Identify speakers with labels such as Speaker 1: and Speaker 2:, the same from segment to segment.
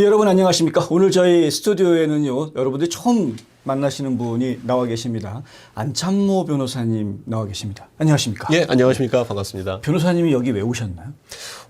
Speaker 1: 예, 여러분 안녕하십니까? 오늘 저희 스튜디오에는요, 여러분들이 처음 만나시는 분이 나와 계십니다. 안찬모 변호사님 나와 계십니다. 안녕하십니까?
Speaker 2: 예, 안녕하십니까. 반갑습니다.
Speaker 1: 변호사님이 여기 왜 오셨나요?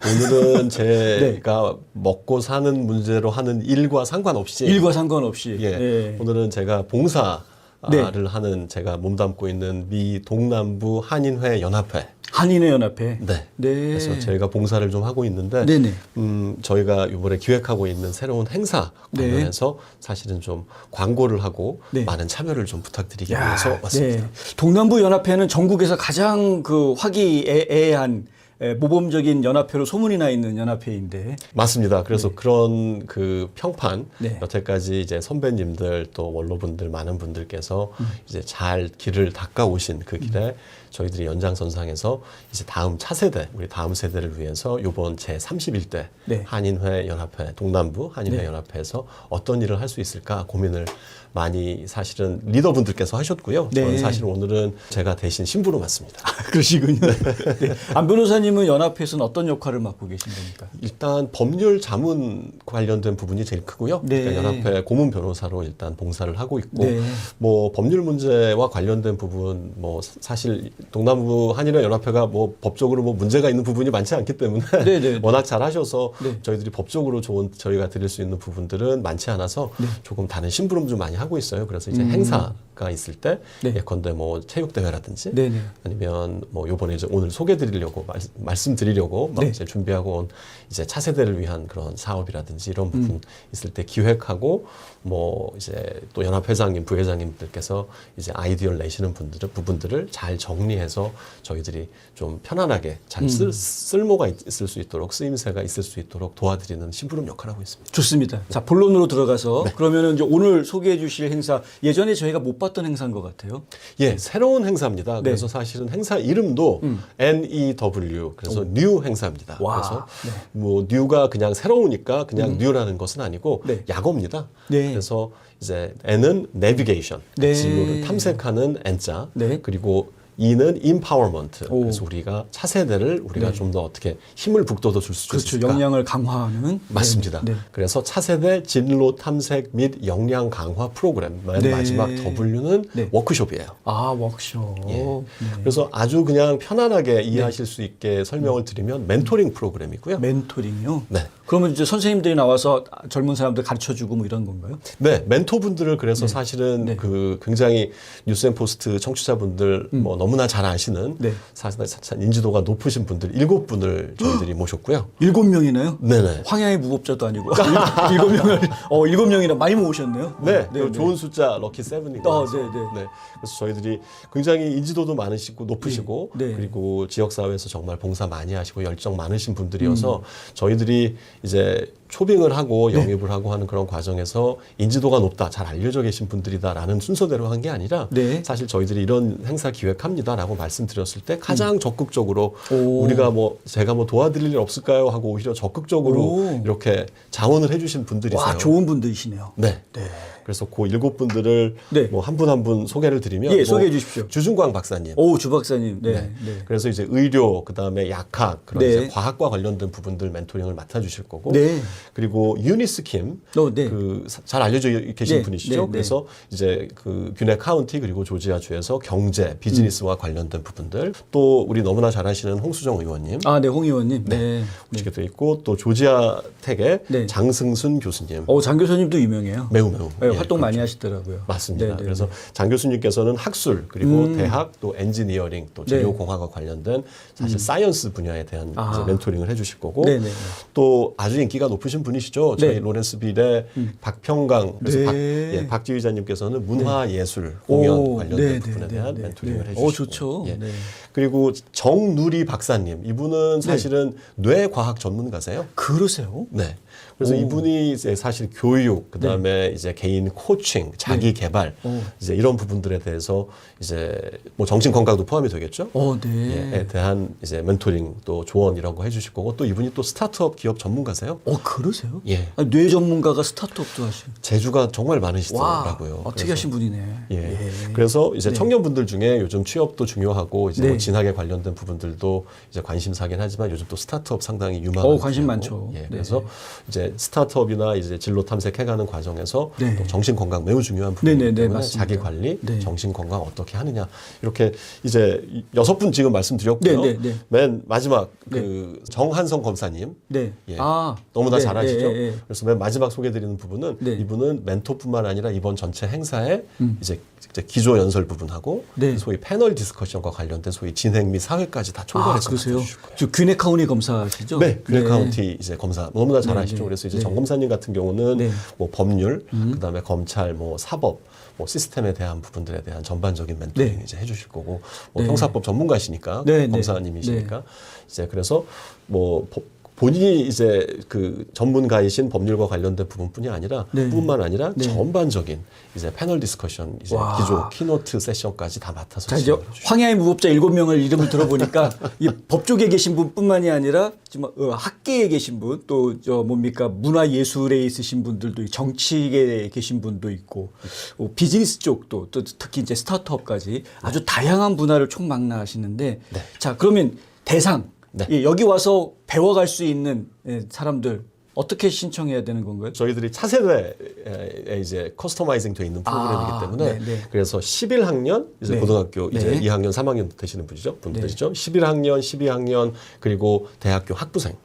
Speaker 2: 오늘은 제가 먹고 사는 문제로 하는 일과 상관없이
Speaker 1: 일과 상관없이.
Speaker 2: 예,
Speaker 1: 예.
Speaker 2: 오늘은 제가 봉사 를
Speaker 1: 네.
Speaker 2: 하는 제가 몸담고 있는 미 동남부 한인회 연합회
Speaker 1: 한인회 연합회.
Speaker 2: 네.
Speaker 1: 네.
Speaker 2: 그래서 제가 봉사를 좀 하고 있는데
Speaker 1: 네네.
Speaker 2: 음, 저희가 이번에 기획하고 있는 새로운 행사
Speaker 1: 네.
Speaker 2: 관련해서 사실은 좀 광고를 하고
Speaker 1: 네.
Speaker 2: 많은 참여를 좀 부탁드리기
Speaker 1: 야,
Speaker 2: 위해서 왔습니다.
Speaker 1: 네. 동남부 연합회는 전국에서 가장 그 화기애애한 에, 모범적인 연합회로 소문이 나 있는 연합회인데.
Speaker 2: 맞습니다. 그래서 그런 그 평판
Speaker 1: 네.
Speaker 2: 여태까지 이제 선배님들 또 원로분들 많은 분들께서
Speaker 1: 음.
Speaker 2: 이제 잘 길을 닦아 오신 그 길에 저희들이 연장선상에서 이제 다음 차세대 우리 다음 세대를 위해서 요번 제 31대
Speaker 1: 네.
Speaker 2: 한인회 연합회 동남부 한인회
Speaker 1: 네.
Speaker 2: 연합회에서 어떤 일을 할 수 있을까 고민을 많이 사실은 리더분들께서 하셨고요.
Speaker 1: 네.
Speaker 2: 저는 사실 오늘은 제가 대신 신부로 맡습니다.
Speaker 1: 그러시군요. 네. 안 변호사님은 연합회에서는 어떤 역할을 맡고 계신 겁니까?
Speaker 2: 일단 법률 자문 관련된 부분이 제일 크고요.
Speaker 1: 네.
Speaker 2: 그러니까 연합회 고문 변호사로 일단 봉사를 하고 있고
Speaker 1: 네.
Speaker 2: 뭐 법률 문제와 관련된 부분 뭐 사- 사실 동남부 한일회 연합회가 뭐 법적으로 뭐 문제가 있는 부분이 많지 않기 때문에
Speaker 1: 네, 네.
Speaker 2: 워낙 잘 하셔서
Speaker 1: 네.
Speaker 2: 저희들이 법적으로 좋은 저희가 드릴 수 있는 부분들은 많지 않아서
Speaker 1: 네.
Speaker 2: 조금 다른 심부름 좀 많이 하고 있어요. 그래서 이제 행사가 있을 때
Speaker 1: 음. 네.
Speaker 2: 예컨대 뭐 체육 대회라든지
Speaker 1: 네네.
Speaker 2: 아니면 뭐 요번에 이제 오늘 소개 드리려고 말, 말씀드리려고 막
Speaker 1: 네.
Speaker 2: 이제 준비하고 온 이제 차세대를 위한 그런 사업이라든지 이런 부분
Speaker 1: 음.
Speaker 2: 있을 때 기획하고 뭐 이제 또 연합 회장님 부회장님들께서 이제 아이디어를 내시는 분들은 부분들을 잘 정리 해서 저희들이 좀 편안하게 잘 쓸,
Speaker 1: 음.
Speaker 2: 쓸모가 있- 있을 수 있도록 쓰임새가 있을 수 있도록 도와드리는 심부름 역할을 하고 있습니다.
Speaker 1: 좋습니다. 자, 본론으로 들어가서
Speaker 2: 네.
Speaker 1: 그러면은 이제 오늘 소개해 주실 행사 예전에 저희가 못 봤던 행사인 것 같아요.
Speaker 2: 예, 새로운 행사입니다.
Speaker 1: 네.
Speaker 2: 그래서 사실은 행사 이름도 NEW 그래서 뉴 행사입니다.
Speaker 1: 와,
Speaker 2: 그래서
Speaker 1: 네.
Speaker 2: 뭐 뉴가 그냥 새로우니까 그냥 뉴라는 것은 아니고
Speaker 1: 네.
Speaker 2: 약어입니다.
Speaker 1: 네.
Speaker 2: 그래서 이제 N은 navigation,
Speaker 1: 네.
Speaker 2: 진로를 탐색하는 N자,
Speaker 1: 네.
Speaker 2: 그리고 E는 empowerment.
Speaker 1: 오.
Speaker 2: 그래서 우리가 차세대를 우리가 좀더 어떻게 힘을 북돋아 줄수
Speaker 1: 그렇죠.
Speaker 2: 있을까?
Speaker 1: 역량을 강화하는
Speaker 2: 맞습니다.
Speaker 1: 네. 네.
Speaker 2: 그래서 차세대 진로 탐색 및 역량 강화 프로그램 맨
Speaker 1: 네.
Speaker 2: 마지막 W는
Speaker 1: 네.
Speaker 2: 워크숍이에요.
Speaker 1: 아, 워크숍.
Speaker 2: 예.
Speaker 1: 네.
Speaker 2: 그래서 아주 그냥 편안하게 이해하실 수 있게 설명을 드리면 멘토링 프로그램이고요.
Speaker 1: 멘토링요.
Speaker 2: 네.
Speaker 1: 그러면 이제 선생님들이 나와서 젊은 사람들 가르쳐 주고 뭐 이런 건가요?
Speaker 2: 네, 멘토분들을 그래서 사실은
Speaker 1: 네.
Speaker 2: 그 굉장히 뉴스앤포스트 청취자분들 뭐 너무나 잘 아시는
Speaker 1: 네.
Speaker 2: 사실 인지도가 높으신 분들 일곱 분을 저희들이 모셨고요.
Speaker 1: 일곱 명이나요?
Speaker 2: 네네.
Speaker 1: 황야의 무법자도 아니고 일곱 명을 어 일곱 명이나 많이 모으셨네요.
Speaker 2: 네,
Speaker 1: 네,
Speaker 2: 그 좋은 숫자 럭키 세븐이고.
Speaker 1: 어, 네, 네.
Speaker 2: 그래서 저희들이 굉장히 인지도도 많으시고 높으시고
Speaker 1: 네, 네.
Speaker 2: 그리고 지역 사회에서 정말 봉사 많이 하시고 열정 많으신 분들이어서
Speaker 1: 음.
Speaker 2: 저희들이 이제 초빙을 하고
Speaker 1: 네.
Speaker 2: 영입을 하고 하는 그런 과정에서 인지도가 높다, 잘 알려져 계신 분들이다라는 순서대로 한 게 아니라
Speaker 1: 네.
Speaker 2: 사실 저희들이 이런 행사 기획합니다라고 말씀드렸을 때 가장 적극적으로
Speaker 1: 음. 오.
Speaker 2: 우리가 뭐 제가 뭐 도와드릴 일 없을까요 하고 오히려 적극적으로
Speaker 1: 오.
Speaker 2: 이렇게 자원을 해주신 분들이세요.
Speaker 1: 와, 좋은 분들이시네요.
Speaker 2: 네.
Speaker 1: 네.
Speaker 2: 그래서 그 일곱 분들을
Speaker 1: 네.
Speaker 2: 뭐한 분 한 분 소개를 드리면
Speaker 1: 예,
Speaker 2: 뭐
Speaker 1: 소개해 주십시오.
Speaker 2: 주중광 박사님.
Speaker 1: 오, 주 박사님. 네.
Speaker 2: 네.
Speaker 1: 네.
Speaker 2: 그래서 이제 의료 그다음에 약학 그런
Speaker 1: 네.
Speaker 2: 이제 과학과 관련된 부분들 멘토링을 맡아 주실 거고
Speaker 1: 네.
Speaker 2: 그리고 유니스 킴
Speaker 1: 어, 네.
Speaker 2: 그잘 알려져 계신
Speaker 1: 네,
Speaker 2: 분이시죠.
Speaker 1: 네, 네.
Speaker 2: 그래서 이제 그 뷰네 카운티 그리고 조지아 주에서 경제, 비즈니스와 관련된 부분들 또 우리 너무나 잘 아시는 홍수정 의원님
Speaker 1: 아, 네, 홍 의원님. 네.
Speaker 2: 모시게 돼 있고 또 조지아 텍의
Speaker 1: 네.
Speaker 2: 장승순 교수님
Speaker 1: 어, 장 교수님도 유명해요.
Speaker 2: 매우 매우
Speaker 1: 네,
Speaker 2: 예,
Speaker 1: 활동 많이 하시더라고요.
Speaker 2: 맞습니다.
Speaker 1: 네, 네,
Speaker 2: 그래서 장 교수님께서는 학술 그리고
Speaker 1: 음.
Speaker 2: 대학 또 엔지니어링 또
Speaker 1: 네.
Speaker 2: 재료공학과 관련된 사실 사이언스 분야에 대한
Speaker 1: 아.
Speaker 2: 멘토링을 해주실 거고
Speaker 1: 네, 네, 네.
Speaker 2: 또 아주 인기가 높으신 분이시죠. 저희
Speaker 1: 네.
Speaker 2: 로렌스 빌의 박평강 그래서
Speaker 1: 네.
Speaker 2: 박, 예, 박지휘자님께서는 문화예술 공연
Speaker 1: 오,
Speaker 2: 관련된
Speaker 1: 네, 네,
Speaker 2: 부분에
Speaker 1: 네,
Speaker 2: 대한
Speaker 1: 네,
Speaker 2: 멘토링을
Speaker 1: 네.
Speaker 2: 해주시고
Speaker 1: 어, 좋죠.
Speaker 2: 예.
Speaker 1: 네.
Speaker 2: 그리고 정누리 박사님 이분은 사실은 뇌과학 전문가세요.
Speaker 1: 그러세요?
Speaker 2: 네. 그래서 이분이 이제 사실 교육, 그 다음에 이제 개인 코칭, 자기 개발,
Speaker 1: 오.
Speaker 2: 이제 이런 부분들에 대해서 이제 뭐 정신 건강도 포함이 되겠죠.
Speaker 1: 어, 네.
Speaker 2: 예, 에 대한 이제 멘토링 또 조언 이런 거 해주실 거고 또 이분이 또 스타트업 기업 전문가세요.
Speaker 1: 어, 그러세요?
Speaker 2: 예.
Speaker 1: 아, 뇌 전문가가 스타트업도 하시고.
Speaker 2: 재주가 정말
Speaker 1: 와,
Speaker 2: 많으시더라고요.
Speaker 1: 어,
Speaker 2: 그래서
Speaker 1: 특이하신 분이네.
Speaker 2: 예. 그래서 이제
Speaker 1: 네.
Speaker 2: 청년분들 중에 요즘 취업도 중요하고 이제
Speaker 1: 네.
Speaker 2: 뭐 진학에 관련된 부분들도 이제 관심사긴 하지만 요즘 또 스타트업 상당히 유망한
Speaker 1: 어, 관심. 많죠.
Speaker 2: 예.
Speaker 1: 네.
Speaker 2: 그래서 이제 스타트업이나 이제 진로 탐색해가는 과정에서
Speaker 1: 네.
Speaker 2: 또 정신 건강 매우 중요한 부분이기
Speaker 1: 네, 네, 네,
Speaker 2: 때문에
Speaker 1: 맞습니다.
Speaker 2: 자기 관리,
Speaker 1: 네.
Speaker 2: 정신 건강 어떻게 하느냐 이렇게 이제 여섯 분 지금 말씀드렸고요.
Speaker 1: 네, 네, 네.
Speaker 2: 맨 마지막 그 정한성 검사님
Speaker 1: 네.
Speaker 2: 예.
Speaker 1: 아,
Speaker 2: 너무나
Speaker 1: 네,
Speaker 2: 잘 아시죠? 그래서 맨 마지막 소개드리는 부분은
Speaker 1: 네.
Speaker 2: 이분은 멘토뿐만 아니라 이번 전체 행사에 이제, 이제 기조 연설 부분하고
Speaker 1: 네.
Speaker 2: 소위 패널 디스커션과 관련된 소위 진행 및 사회까지 다
Speaker 1: 아,
Speaker 2: 총괄해서
Speaker 1: 그러세요?
Speaker 2: 맡아주실 거예요.
Speaker 1: 저 균에 카운티 검사시죠?
Speaker 2: 네, 그레 카운티 이제 검사 너무나 잘
Speaker 1: 네,
Speaker 2: 아시죠.
Speaker 1: 네,
Speaker 2: 그래서 이제
Speaker 1: 네.
Speaker 2: 정 검사님 같은 경우는
Speaker 1: 네. 음.
Speaker 2: 뭐 법률, 그다음에 검찰, 뭐 사법, 뭐 시스템에 대한 부분들에 대한 전반적인 멘토링
Speaker 1: 네.
Speaker 2: 이제 해주실 거고, 뭐
Speaker 1: 네.
Speaker 2: 형사법 전문가시니까
Speaker 1: 네, 네.
Speaker 2: 검사님이시니까 이제 그래서 뭐 법- 본인이 이제 그 전문가이신 법률과 관련된 부분뿐이 아니라
Speaker 1: 네.
Speaker 2: 뿐만 아니라
Speaker 1: 네.
Speaker 2: 전반적인 이제 패널 디스커션 이제
Speaker 1: 와.
Speaker 2: 기조 키노트 세션까지 다 맡아서
Speaker 1: 자 이제 황야의 무법자 일곱 명을 이름을 들어보니까 이 법조계에 계신 분뿐만이 아니라 지금 어, 학계에 계신 분 또 저 뭡니까 문화 예술에 있으신 분들도 정치계에 계신 분도 있고 어, 비즈니스 쪽도 또 특히 이제 스타트업까지 아주 다양한 분야를 총망라하시는데
Speaker 2: 네.
Speaker 1: 자 그러면 대상
Speaker 2: 네.
Speaker 1: 예, 여기 와서 배워갈 수 있는 예, 사람들 어떻게 신청해야 되는 건가요?
Speaker 2: 저희들이 차세대에 이제 커스터마이징 돼 있는 프로그램이기
Speaker 1: 아,
Speaker 2: 때문에
Speaker 1: 네, 네.
Speaker 2: 그래서 11학년 이제
Speaker 1: 네.
Speaker 2: 고등학교 이제
Speaker 1: 네.
Speaker 2: 2학년 3학년 되시는 분이죠 분들이죠 11학년 12학년 그리고 대학교 학부생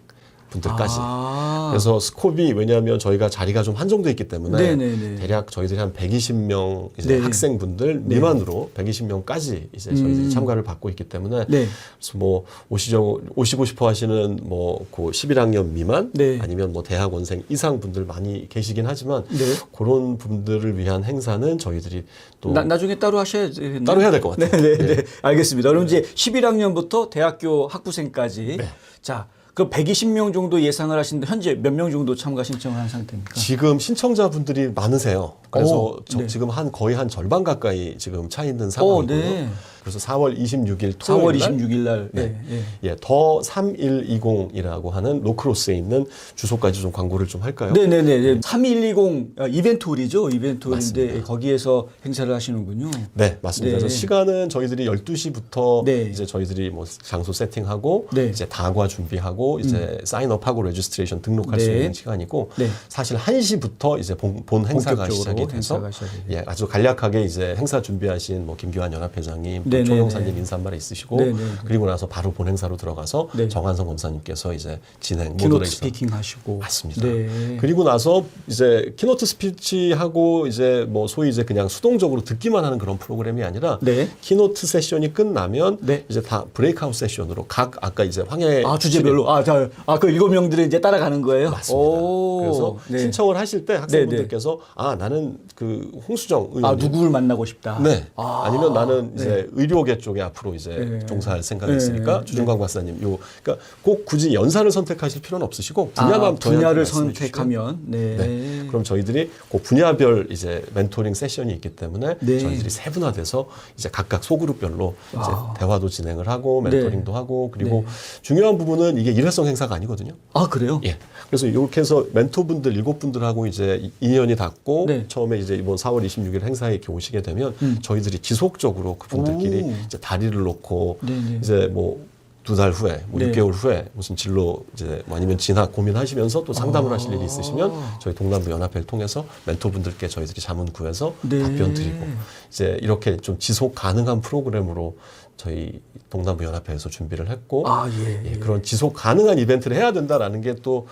Speaker 2: 분들까지
Speaker 1: 아.
Speaker 2: 그래서 스콥이 왜냐하면 저희가 자리가 좀 한정돼 있기 때문에
Speaker 1: 네, 네, 네.
Speaker 2: 대략 저희들이 한 120명 이제
Speaker 1: 네.
Speaker 2: 학생분들 미만으로 120명까지 이제 저희들이 참가를 받고 있기 때문에
Speaker 1: 음. 네.
Speaker 2: 그래서 뭐 오시죠 오시고 싶어 하시는 뭐그 11학년 미만
Speaker 1: 네.
Speaker 2: 아니면 뭐 대학원생 이상 분들 많이 계시긴 하지만
Speaker 1: 네.
Speaker 2: 그런 분들을 위한 행사는 저희들이 또
Speaker 1: 나, 나중에 따로 하셔야 되겠네요.
Speaker 2: 따로 해야 될 것 같아요.
Speaker 1: 네, 네, 네. 알겠습니다. 그럼 이제 11학년부터 대학교 학부생까지
Speaker 2: 네.
Speaker 1: 자, 그 120명 정도 예상을 하시는데 현재 몇 명 정도 참가 신청을 한 상태입니까?
Speaker 2: 지금 신청자분들이 많으세요. 그래서
Speaker 1: 오,
Speaker 2: 저-
Speaker 1: 네.
Speaker 2: 지금 한 거의 한 절반 가까이 지금 차 있는 상황이고요.
Speaker 1: 네.
Speaker 2: 그래서 4월 26일
Speaker 1: 4월
Speaker 2: 토요일 날
Speaker 1: 26일 날.
Speaker 2: 네.
Speaker 1: 예, 예.
Speaker 2: 예, 더 3120이라고 하는 로크로스에 있는 주소까지 좀 광고를 좀 할까요?
Speaker 1: 네네네. 3120 어, 이벤트 홀이죠. 이벤트 홀인데
Speaker 2: 맞습니다.
Speaker 1: 거기에서 행사를 하시는군요.
Speaker 2: 네, 맞습니다.
Speaker 1: 네.
Speaker 2: 그래서 시간은 저희들이 12시부터
Speaker 1: 네.
Speaker 2: 이제 저희들이 뭐 장소 세팅하고
Speaker 1: 네. 음.
Speaker 2: 이제 다과 준비하고 이제 사인업하고 레지스트레이션 등록할 수
Speaker 1: 네.
Speaker 2: 있는 시간이고
Speaker 1: 네.
Speaker 2: 사실 1시부터 이제 본, 본 행사가 시작이 돼서
Speaker 1: 행사가.
Speaker 2: 예, 아주 간략하게 이제 행사 준비하신 뭐 김규환 연합회장님, 또
Speaker 1: 네, 네,
Speaker 2: 총영사님
Speaker 1: 네.
Speaker 2: 인사 한 말이 있으시고
Speaker 1: 네, 네, 네.
Speaker 2: 그리고 나서 바로 본 행사로 들어가서
Speaker 1: 네.
Speaker 2: 정한성 검사님께서 이제 진행
Speaker 1: 키노트
Speaker 2: 모더레이션
Speaker 1: 스피킹 하시고.
Speaker 2: 맞습니다.
Speaker 1: 네.
Speaker 2: 그리고 나서 이제 키노트 스피치하고 이제 뭐 소위 이제 그냥 수동적으로 듣기만 하는 그런 프로그램이 아니라
Speaker 1: 네.
Speaker 2: 키노트 세션이 끝나면
Speaker 1: 네.
Speaker 2: 이제 다 브레이크아웃 세션으로 각 아까 이제 황해
Speaker 1: 아, 주제별로. 아, 자, 아, 그 일곱 명들은 이제 따라가는 거예요?
Speaker 2: 맞습니다.
Speaker 1: 오,
Speaker 2: 그래서
Speaker 1: 네.
Speaker 2: 신청을 하실 때 학생분들께서 아 나는 그 홍수정 의원
Speaker 1: 아, 누구를 만나고 싶다.
Speaker 2: 네.
Speaker 1: 아,
Speaker 2: 아, 니면 나는 이제 의료계 쪽에 앞으로 이제
Speaker 1: 네.
Speaker 2: 종사할 생각이
Speaker 1: 네.
Speaker 2: 있으니까
Speaker 1: 네.
Speaker 2: 주중광 박사님 요 그러니까 꼭 굳이 연산을 선택하실 필요는 없으시고 분야만
Speaker 1: 아, 분야를 선택하면 네.
Speaker 2: 네. 그럼 저희들이 그 분야별 이제 멘토링 세션이 있기 때문에
Speaker 1: 네.
Speaker 2: 저희들이 세분화돼서 이제 각각 소그룹별로 이제
Speaker 1: 아.
Speaker 2: 대화도 진행을 하고 멘토링도
Speaker 1: 네.
Speaker 2: 하고 그리고 중요한 부분은 이게 일회성 행사가 아니거든요.
Speaker 1: 아, 그래요?
Speaker 2: 예. 그래서 이렇게 해서 멘토분들 일곱 분들하고 이제 이- 인연이 닿고
Speaker 1: 네.
Speaker 2: 처음에 이제 이번 4월 26일 행사에 이렇게 오시게 되면 저희들이 지속적으로 그분들끼리
Speaker 1: 음. 오.
Speaker 2: 이제 다리를 놓고
Speaker 1: 네네.
Speaker 2: 이제 뭐 두 달 후에, 뭐
Speaker 1: 네.
Speaker 2: 6개월 후에 무슨 진로 이제 뭐 아니면 진학 고민하시면서 또 상담을 하실 일이 있으시면
Speaker 1: 아.
Speaker 2: 저희 동남부 연합회를 통해서 멘토분들께 저희들이 자문 구해서
Speaker 1: 네.
Speaker 2: 답변 드리고 이제 이렇게 좀 지속 가능한 프로그램으로 저희 동남부 연합회에서 준비를 했고
Speaker 1: 아, 예,
Speaker 2: 예,
Speaker 1: 예.
Speaker 2: 그런 지속 가능한 이벤트를 해야 된다라는 게 또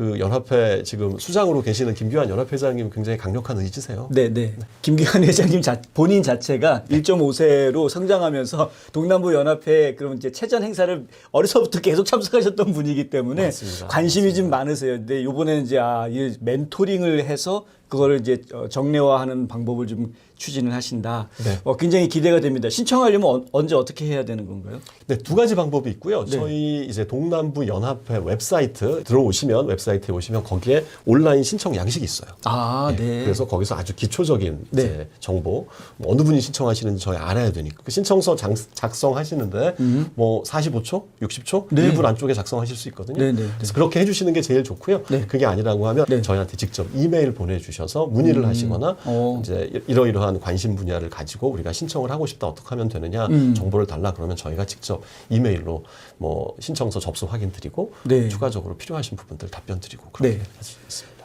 Speaker 2: 그 연합회 지금 수장으로 계시는 김규환 연합회장님 굉장히 강력한 의지세요.
Speaker 1: 네, 네. 김기환 회장님 자, 본인 자체가 1.5세로 성장하면서 동남부 연합회 그런 이제 체전 행사를 어려서부터 계속 참석하셨던 분이기 때문에
Speaker 2: 맞습니다.
Speaker 1: 관심이 좀 많으세요. 근데 이번에는 이제 아, 이 멘토링을 해서 그거를 이제 어, 정례화하는 방법을 좀 추진을 하신다.
Speaker 2: 네.
Speaker 1: 어, 굉장히 기대가 됩니다. 신청하려면 어- 언제 어떻게 해야 되는 건가요?
Speaker 2: 네, 두 가지 방법이 있고요.
Speaker 1: 네.
Speaker 2: 저희 이제 동남부 연합회 웹사이트 들어오시면 웹사이트 에 오시면 거기에 온라인 신청 양식이 있어요.
Speaker 1: 아,
Speaker 2: 예,
Speaker 1: 네.
Speaker 2: 그래서 거기서 아주 기초적인
Speaker 1: 네.
Speaker 2: 이제 정보 뭐 어느 분이 신청하시는지 저희 알아야 되니까 그 신청서 장- 작성하시는데 뭐 45초, 60초,
Speaker 1: 음. 네.
Speaker 2: 1분 안쪽에 작성하실 수 있거든요.
Speaker 1: 네, 네, 네.
Speaker 2: 그래서 그렇게 해주시는 게 제일 좋고요.
Speaker 1: 네.
Speaker 2: 그게 아니라고 하면
Speaker 1: 네.
Speaker 2: 저희한테 직접 이메일 보내주셔서 문의를 하시거나
Speaker 1: 어.
Speaker 2: 이제 이러이러한 관심 분야를 가지고 우리가 신청을 하고 싶다 어떻게 하면 되느냐
Speaker 1: 음.
Speaker 2: 정보를 달라 그러면 저희가 직접 이메일로 뭐 신청서 접수 확인 드리고
Speaker 1: 네.
Speaker 2: 추가적으로 필요하신 부분들 답변 답변 드리고 그렇게
Speaker 1: 네.
Speaker 2: 했습니다.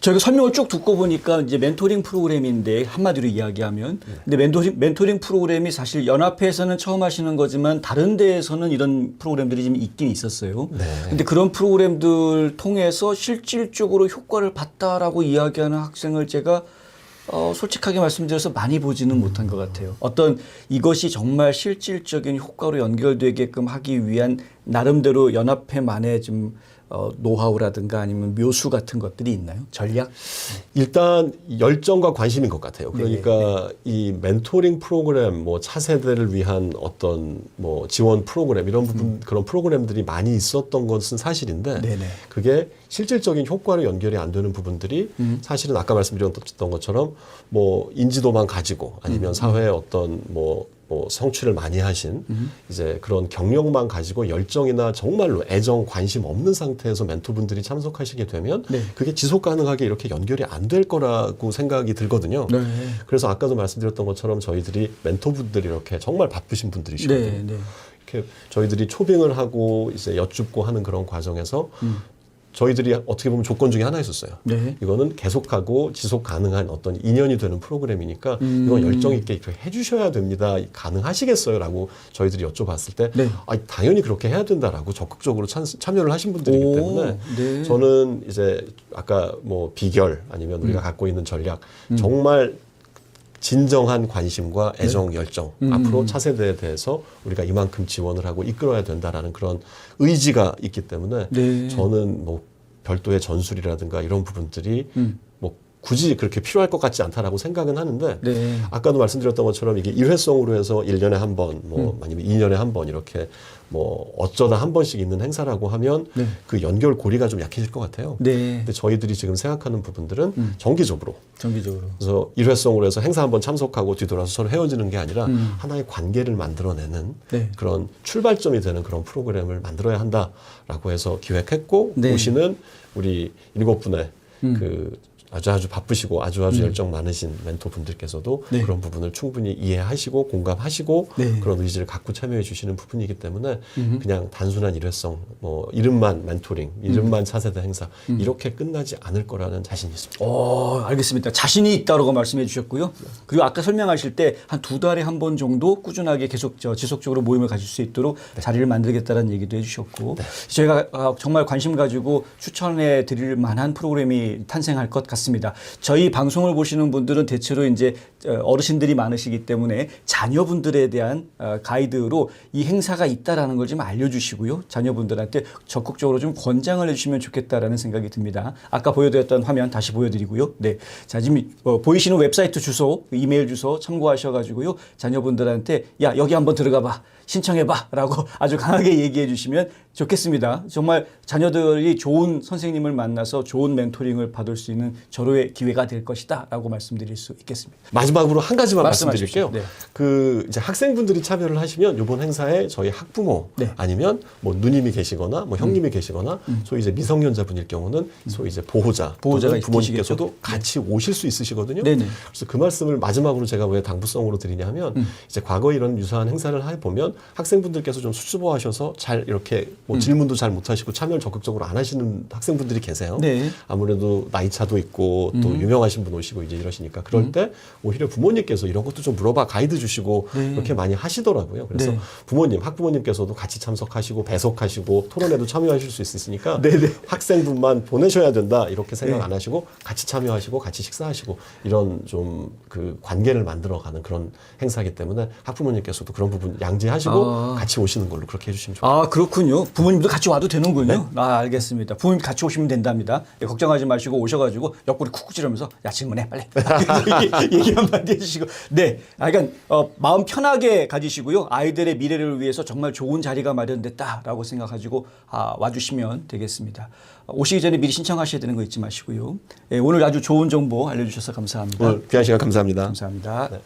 Speaker 1: 저희가 설명을 쭉 듣고 보니까 이제 멘토링 프로그램인데 한마디로 이야기하면 근데 멘토링 멘토링 프로그램이 사실 연합회에서는 처음 하시는 거지만 다른 데에서는 이런 프로그램들이 좀 있긴 있었어요.
Speaker 2: 네.
Speaker 1: 근데 그런 프로그램들 통해서 실질적으로 효과를 봤다라고 이야기하는 학생을 제가 어, 솔직하게 말씀드려서 많이 보지는 못한 것 같아요. 어떤 이것이 정말 실질적인 효과로 연결되게끔 하기 위한 나름대로 연합회만의 좀 어, 노하우라든가 아니면 묘수 같은 것들이 있나요? 전략?
Speaker 2: 일단 열정과 관심인 것 같아요.
Speaker 1: 네,
Speaker 2: 그러니까 이 멘토링 프로그램, 뭐 차세대를 위한 어떤 뭐 지원 프로그램 이런 부분 그런 프로그램들이 많이 있었던 것은 사실인데
Speaker 1: 음. 네네.
Speaker 2: 그게 실질적인 효과로 연결이 안 되는 부분들이
Speaker 1: 음.
Speaker 2: 사실은 아까 말씀드렸던 것처럼 뭐 인지도만 가지고
Speaker 1: 음.
Speaker 2: 아니면 사회에 어떤 뭐, 뭐 성취를 많이 하신
Speaker 1: 음.
Speaker 2: 이제 그런 경력만 가지고 열정이나 정말로 애정 관심 없는 상태에서 멘토분들이 참석하시게 되면
Speaker 1: 네.
Speaker 2: 그게 지속 가능하게 이렇게 연결이 안 될 거라고 생각이 들거든요.
Speaker 1: 네.
Speaker 2: 그래서 아까도 말씀드렸던 것처럼 저희들이 멘토분들이 이렇게 정말 바쁘신 분들이시거든요.
Speaker 1: 네, 네.
Speaker 2: 이렇게 저희들이 초빙을 하고 이제 여쭙고 하는 그런 과정에서 저희들이 어떻게 보면 조건 중에 하나였었어요.
Speaker 1: 네.
Speaker 2: 이거는 계속하고 지속 가능한 어떤 인연이 되는 프로그램이니까
Speaker 1: 음.
Speaker 2: 이건 열정 있게 이렇게 해주셔야 됩니다. 가능하시겠어요?라고 저희들이 여쭤봤을 때
Speaker 1: 네.
Speaker 2: 아, 당연히 그렇게 해야 된다라고 적극적으로 참, 참여를 하신 분들이기
Speaker 1: 오,
Speaker 2: 때문에
Speaker 1: 네.
Speaker 2: 저는 이제 아까 뭐 비결 아니면
Speaker 1: 음.
Speaker 2: 우리가 갖고 있는 전략 정말 진정한 관심과
Speaker 1: 네.
Speaker 2: 애정, 열정
Speaker 1: 음.
Speaker 2: 앞으로 차세대에 대해서 우리가 이만큼 지원을 하고 이끌어야 된다라는 그런 의지가 있기 때문에
Speaker 1: 네.
Speaker 2: 저는 뭐 별도의 전술이라든가 이런 부분들이
Speaker 1: 음.
Speaker 2: 뭐 굳이 그렇게 필요할 것 같지 않다라고 생각은 하는데
Speaker 1: 네.
Speaker 2: 아까도 말씀드렸던 것처럼 이게 일회성으로 해서 일년에 한 번,
Speaker 1: 음.
Speaker 2: 뭐 아니면 이년에 한 번 이렇게 뭐 어쩌다 한 번씩 있는 행사라고 하면
Speaker 1: 네.
Speaker 2: 그 연결 고리가 좀 약해질 것 같아요.
Speaker 1: 네.
Speaker 2: 근데 저희들이 지금 생각하는 부분들은
Speaker 1: 음.
Speaker 2: 정기적으로
Speaker 1: 정기적으로.
Speaker 2: 그래서 일회성으로 해서 행사 한 번 참석하고 뒤돌아서 서로 헤어지는 게 아니라 하나의 관계를 만들어내는
Speaker 1: 음. 네.
Speaker 2: 그런 출발점이 되는 그런 프로그램을 만들어야 한다라고 해서 기획했고
Speaker 1: 네. 음.
Speaker 2: 오시는 우리 일곱 분의 그 아주 아주 바쁘시고 아주 아주 열정 많으신 멘토 분들께서도
Speaker 1: 네.
Speaker 2: 그런 부분을 충분히 이해하시고 공감하시고
Speaker 1: 네.
Speaker 2: 그런 의지를 갖고 참여해 주시는 부분이기 때문에 그냥 단순한 일회성 뭐 이름만 멘토링 이름만 차세대 행사 이렇게 끝나지 않을 거라는 자신이 있습니다.
Speaker 1: 어, 알겠습니다. 자신이 있다라고 말씀해 주셨고요. 그리고 아까 설명하실 때 한 두 달에 한 번 정도 꾸준하게 계속 저 지속적으로 모임을 가질 수 있도록 자리를 만들겠다는 얘기도 해 주셨고 저희가 아, 정말 관심 가지고 추천해 드릴 만한 프로그램이 탄생할 것 같습니다. 저희 방송을 보시는 분들은 대체로 이제 어, 어르신들이 많으시기 때문에 자녀분들에 대한 어, 가이드로 이 행사가 있다라는 걸 좀 알려주시고요. 자녀분들한테 적극적으로 좀 권장을 해주시면 좋겠다라는 생각이 듭니다. 아까 보여드렸던 화면 다시 보여드리고요. 네, 자 지금 어, 보이시는 웹사이트 주소, 이메일 주소 참고하셔가지고요. 자녀분들한테 야 여기 한번 들어가봐. 신청해봐라고 아주 강하게 얘기해 주시면 좋겠습니다. 정말 자녀들이 좋은 선생님을 만나서 좋은 멘토링을 받을 수 있는 절호의 기회가 될 것이다 라고 말씀드릴 수 있겠습니다.
Speaker 2: 마지막으로 한 가지만. 말씀드릴게요.
Speaker 1: 네.
Speaker 2: 그 이제 학생분들이 참여를 하시면 이번 행사에 저희 학부모
Speaker 1: 네. 음.
Speaker 2: 아니면 뭐 누님이 계시거나 뭐 형님이 계시거나 소위 이제 미성년자분일 경우는 소위 이제 보호자
Speaker 1: 보호자가
Speaker 2: 부모님께서도
Speaker 1: 계시겠죠?
Speaker 2: 같이 오실 수 있으시거든요.
Speaker 1: 네네.
Speaker 2: 그래서 그 말씀을 마지막으로 제가 왜 당부성으로 드리냐면
Speaker 1: 음.
Speaker 2: 이제 과거 이런 유사한 행사를 해 보면 학생분들께서 좀 수줍어하셔서 잘 이렇게 뭐
Speaker 1: 음.
Speaker 2: 질문도 잘 못하시고 참여를 적극적으로 안 하시는 학생분들이 계세요.
Speaker 1: 네. 음.
Speaker 2: 아무래도 나이 차도 있고 또 유명하신 분 오시고 이제 이러시니까 그럴 때 오히려 부모님께서 이런 것도 좀 물어봐 가이드 주시고
Speaker 1: 네.
Speaker 2: 이렇게 많이 하시더라고요. 그래서
Speaker 1: 네.
Speaker 2: 부모님, 학부모님께서도 같이 참석하시고 배석하시고 토론회도 참여하실 수 있으니까
Speaker 1: 네, 네.
Speaker 2: 학생분만 보내셔야 된다 이렇게 생각
Speaker 1: 네.
Speaker 2: 안 하시고 같이 참여하시고 같이 식사하시고 이런 좀 그 관계를 만들어가는 그런 행사기 때문에 학부모님께서도 그런 부분 양지하시고
Speaker 1: 아.
Speaker 2: 같이 오시는 걸로 그렇게 해주시면 좋겠습니다.
Speaker 1: 아 그렇군요. 부모님도 같이 와도 되는군요. 아 알겠습니다. 부모님 같이 오시면 된답니다. 예, 걱정하지 마시고 오셔가지고 옆구리 쿡쿡 찌르면서 야 질문해 빨리 얘기, 얘기 한마디 해주시고 네, 아, 그러니까 어, 마음 편하게 가지시고요. 아이들의 미래를 위해서 정말 좋은 자리가 마련됐다라고 생각하시고 아, 와주시면 되겠습니다. 어, 오시기 전에 미리 신청하셔야 되는 거 잊지 마시고요. 예, 오늘 아주 좋은 정보 알려주셔서 감사합니다.
Speaker 2: 오늘 귀한 시간 감사합니다.
Speaker 1: 감사합니다.
Speaker 2: 네.